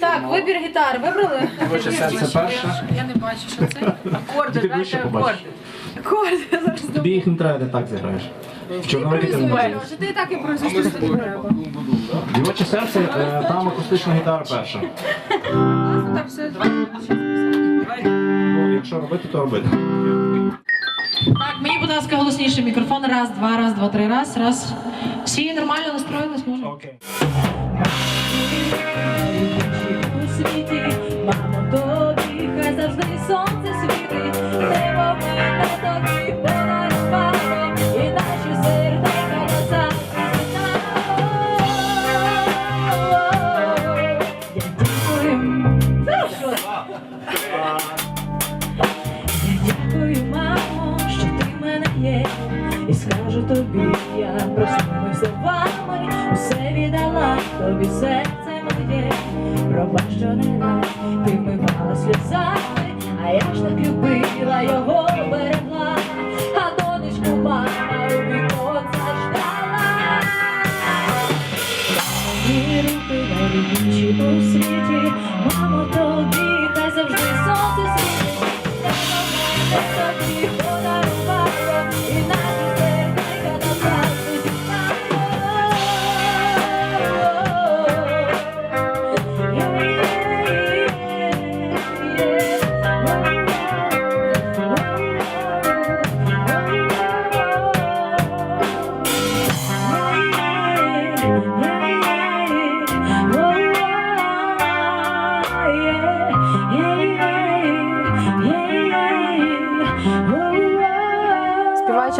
Так, вибір гітари вибрали? Хоче серце перше. Я не бачу, що це. Акорди, Ти ближче дайте побачиш. акорди. Акорди, зараз Тобі їх не треба, ти так зіграєш. В не імпровізуєш. можеш. Що ти і так імпровізуєш, що тобі треба. Дівоче серце, е, там акустична гітара перша. Класно, так все. Ну, якщо робити, то робити. Так, мені, будь ласка, голосніше мікрофон. Раз, два, раз, два, три, раз, раз. Всі нормально настроїлись, можна? Окей. Thank you. Тобі серце моє, пробач, що не раз ти вмивала сльозами, а я ж так любила його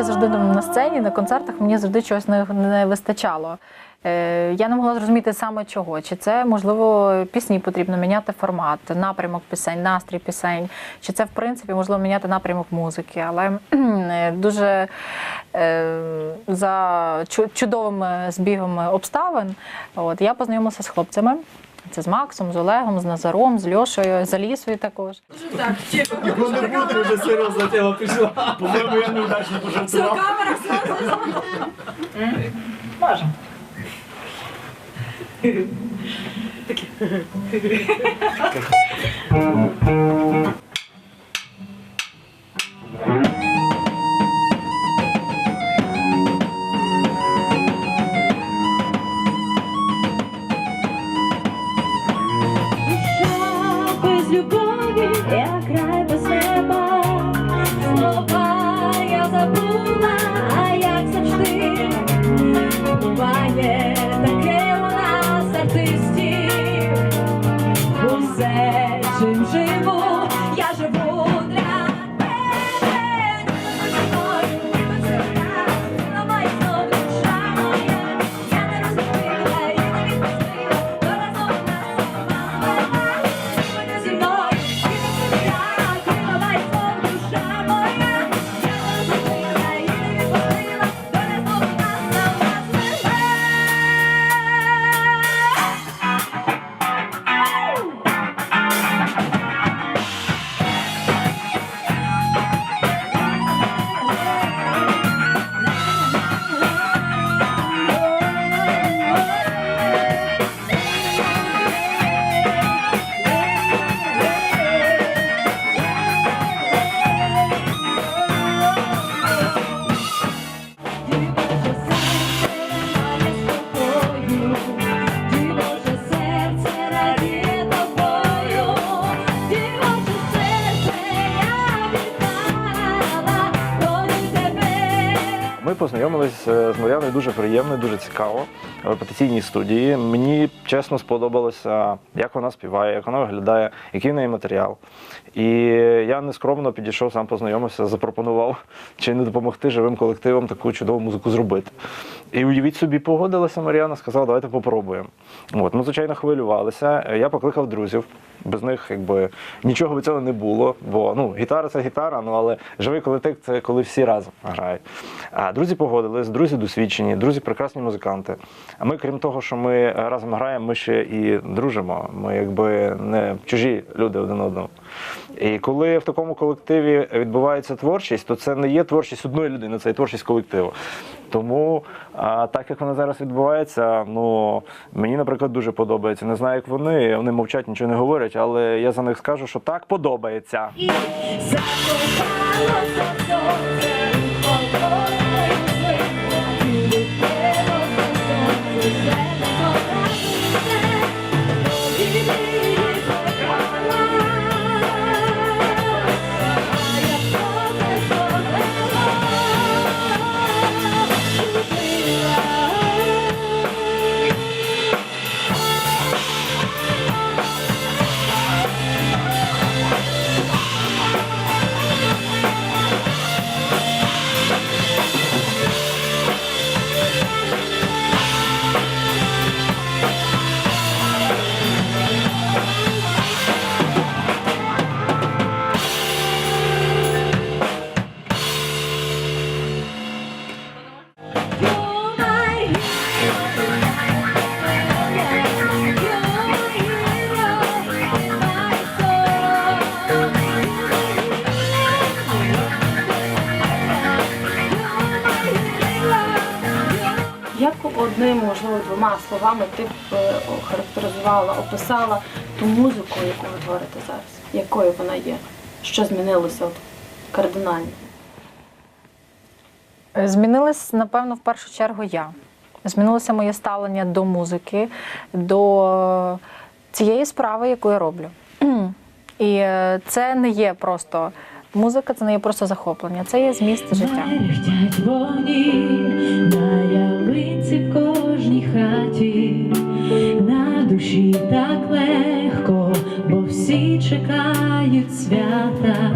Співаючи завжди на сцені, на концертах, мені завжди чогось не, не вистачало. Е, я не могла зрозуміти саме чого. Чи це можливо пісні потрібно міняти формат, напрямок пісень, настрій пісень, чи це в принципі можливо міняти напрямок музики. Але е, дуже е, за чу- чудовими збігами обставин, от я познайомилася з хлопцями. Це з Максом, з Олегом, з Назаром, з Льошею, з Алісою також. Так, тихо. Ну не буде вже серйозна тема пішла. По-моєму, я неудачно пожартував. Камера все. Можемо. Душа познайомились е, з Мар'яною дуже приємно, дуже цікаво в репетиційній студії. Мені чесно сподобалося, як вона співає, як вона виглядає, який в неї матеріал. І я нескромно підійшов, сам познайомився, запропонував чи не допомогти живим колективам таку чудову музику зробити. І уявіть собі, погодилася Мар'яна, сказала, давайте попробуємо. От, ну, звичайно, хвилювалися. Я покликав друзів. Без них якби нічого би цього не було, бо ну гітара це гітара, ну але живий колектив це коли всі разом грають. А друзі погодились, друзі досвідчені, друзі прекрасні музиканти. А ми, крім того, що ми разом граємо, ми ще і дружимо. Ми якби не чужі люди один одному. І коли в такому колективі відбувається творчість, то це не є творчість одної людини, це є творчість колективу. Тому а, так як воно зараз відбувається, ну мені, наприклад, дуже подобається. Не знаю, як вони, вони мовчать, нічого не говорять, але я за них скажу, що так подобається. Закохалося одним, можливо, двома словами ти б е, охарактеризувала, описала ту музику, яку ви творите зараз? Якою вона є? Що змінилося от, кардинально? Змінилась, напевно, в першу чергу я. Змінилося моє ставлення до музики, до цієї справи, яку я роблю. І е, це не є просто музика, це не є просто захоплення, це є зміст життя. Хаті, на душі так легко, бо всі чекають свята,